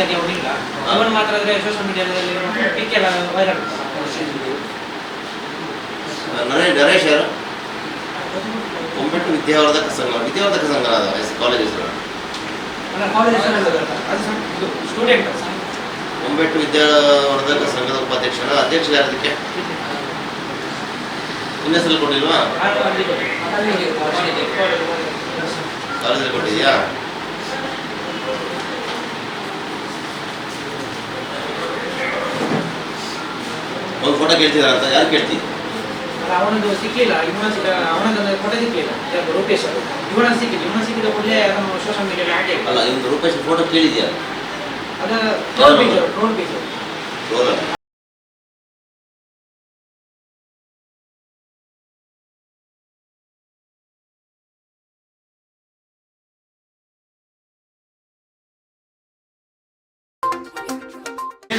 ಆಗಿ ಅವನಿಲ್ಲ ಅವನು ಮಾತ್ರ ಆದರೆ ಸೋಷಿಯಲ್ ಮೀಡಿಯಾದಲ್ಲಿ ಪಿಕ್ ಎಲ್ಲ ವೈರಲ್ ನರೇಶ್ ಯಾರು ಒಂಬೆಟ್ಟು ವಿದ್ಯಾವರ್ಧಕ ಸಂಘ ವಿದ್ಯಾವರ್ಧಕ ಸಂಘ ಅದ ಕಾಲೇಜ್ ಹೆಸರು ಸ್ಟೂಡೆಂಟ್ ಒಂಬೆಟ್ಟು ವಿದ್ಯಾವರ್ಧಕ ಸಂಘದ ಉಪಾಧ್ಯಕ್ಷರ ಅಧ್ಯಕ್ಷ ಯಾರದಕ್ಕೆ ನಿನ್ನ ಹೆಸರು ಕೊಟ್ಟಿಲ್ವಾ? ಕಾಲೇಜಲ್ಲಿ ಕೊಟ್ಟಿದ್ಯಾ ಒಂದು ಫೋಟೋ ಕೇಳ್ತಿದಾರ ಅಂತ ಯಾರು ಕೇಳ್ತಿ? ಅವನದು ಸಿಕ್ಕಿಲ್ಲ ಇವನ ಅವನದೊಂದು ಫೋಟೋ ಸಿಕ್ಕಿಲ್ಲ. ರೂಪೇಶ್ ಅವರು. ಇವನ ಸಿಕ್ಕಿಲ್ಲ ಇವನ ಸಿಕ್ಕಿದ ಕೂಡಲೇ ಅದನ್ನು ಸೋಷಿಯಲ್ ಮೀಡಿಯಾದಲ್ಲಿ ಹಾಕಿ ಅಲ್ಲ ಇವನು ರೂಪೇಶ್ ಫೋಟೋ ಕೇಳಿದ್ಯಾ? ಅದು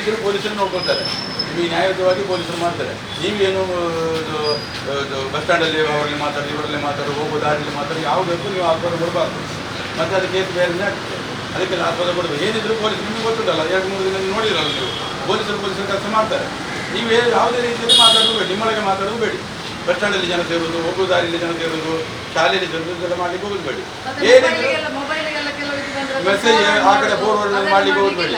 ಏನಿದ್ರು ಪೊಲೀಸರು ನೋಡ್ಕೊಳ್ತಾರೆ. ನಿಮಗೆ ನ್ಯಾಯಯುತವಾಗಿ ಪೊಲೀಸರು ಮಾಡ್ತಾರೆ. ನೀವೇನು ಬಸ್ ಸ್ಟ್ಯಾಂಡಲ್ಲಿ ಅವರಲ್ಲಿ ಮಾತಾಡಿ ಇವರಲ್ಲಿ ಮಾತಾಡಿ ಹೋಗೋ ದಾರಿಯಲ್ಲಿ ಮಾತಾಡಿ ಯಾವುದಕ್ಕೂ ನೀವು ಆಸ್ಪತ್ರೆ ಕೊಡಬಾರ್ದು. ಮತ್ತೆ ಅದು ಕೇಸ್ ಬೇರೆ ಆಗ್ತದೆ. ಅದಕ್ಕೆಲ್ಲ ಆಸ್ಪತ್ರೆ ಕೊಡಬೇಕು. ಏನಿದ್ರು ಪೊಲೀಸ್ ನಿಮಗೆ ಗೊತ್ತಿಲ್ಲ ಎರಡು ಮೂರು ದಿನ ನೋಡಿರಲ್ಲ ನೀವು. ಪೊಲೀಸರು ಪೊಲೀಸರು ಕೆಲಸ ಮಾಡ್ತಾರೆ. ನೀವು ಯಾವುದೇ ರೀತಿಯಲ್ಲಿ ಮಾತಾಡೋದು ಬೇಡಿ ನಿಮ್ಮೊಳಗೆ ಮಾತಾಡೋದು ಬೇಡಿ. ಬಸ್ ಸ್ಟ್ಯಾಂಡಲ್ಲಿ ಜನ ಸೇರೋದು ಹೋಗೋ ದಾರಿಯಲ್ಲಿ ಜನ ಸೇರೋದು ಶಾಲೆಯಲ್ಲಿ ಇದೆಲ್ಲ ಮಾಡ್ಲಿಕ್ಕೆ ಹೋಗೋದು ಬೇಡಿ. ಏನಿದ್ರು ಮೆಸೇಜ್ ಆ ಕಡೆ ಫೋರ್ವರ್ಡ್ ಮಾಡ್ಲಿಕ್ಕೆ ಹೋಗ್ಬೇಡಿ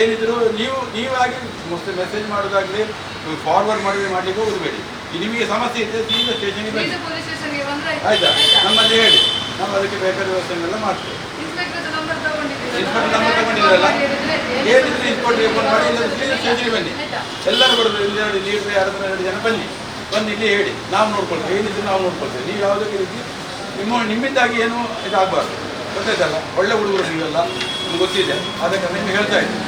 ಏನಿದ್ರು ನೀವು ನೀವಾಗಿ ಮೆಸೇಜ್ ಮಾಡೋದಾಗ್ಲಿ ಫಾರ್ವರ್ಡ್ ಮಾಡಿದ್ರೆ ಮಾಡ್ಲಿಕ್ಕೆ ಹೋಗಬೇಡಿ ನಿಮಗೆ ಸಮಸ್ಯೆ ಇದ್ದರೆ ಸೀದಾ ಸ್ಟೇಷನ್ಗೆ ಬನ್ನಿ. ಆಯ್ತಾ. ನಮ್ಮಲ್ಲಿ ಹೇಳಿ. ನಾವು ಅದಕ್ಕೆ ಬೇಕಾದ ವ್ಯವಸ್ಥೆನೆಲ್ಲ ಮಾಡ್ತೇವೆ. ಇನ್ಸ್ಪೆಕ್ಟರ್ ನಂಬರ್ ತಗೊಂಡಿದ್ರಲ್ಲ ಏನಿದ್ರು ಇನ್ಸ್ಪೆಕ್ಟರ್ ಫೋನ್ ಮಾಡಿ ಇಲ್ಲ ಸೀದಾ ಸ್ಟೇಷನ್ಗೆ ಬನ್ನಿ. ಎಲ್ಲರೂ ಬರೋದು ಇಲ್ಲಿ ನೀವು ಲೀಡ್ರ್ ಎರಡು ಎರಡು ಜನ ಬನ್ನಿ. ಬಂದು ಇಲ್ಲಿ ಹೇಳಿ. ನಾವು ನೋಡ್ಕೊಳ್ತೇವೆ. ಏನಿದ್ರು ನಾವು ನೋಡ್ಕೊಳ್ತೇವೆ. ನೀವು ಯಾವುದಕ್ಕೆ ರೀತಿ ನಿಮ್ಮ ನಿಮ್ಮಿಂದಾಗಿ ಏನು ಇದಾಗಬಾರ್ದು. ಗೊತ್ತಾಯ್ತಲ್ಲ? ಒಳ್ಳೆ ಹುಡುಗರು ನೀವೆಲ್ಲ. ನಿಮ್ಗೆ ಗೊತ್ತಿದೆ. ಅದಕ್ಕೆ ನಿಮ್ಗೆ ಹೇಳ್ತಾ ಇದ್ದೀನಿ.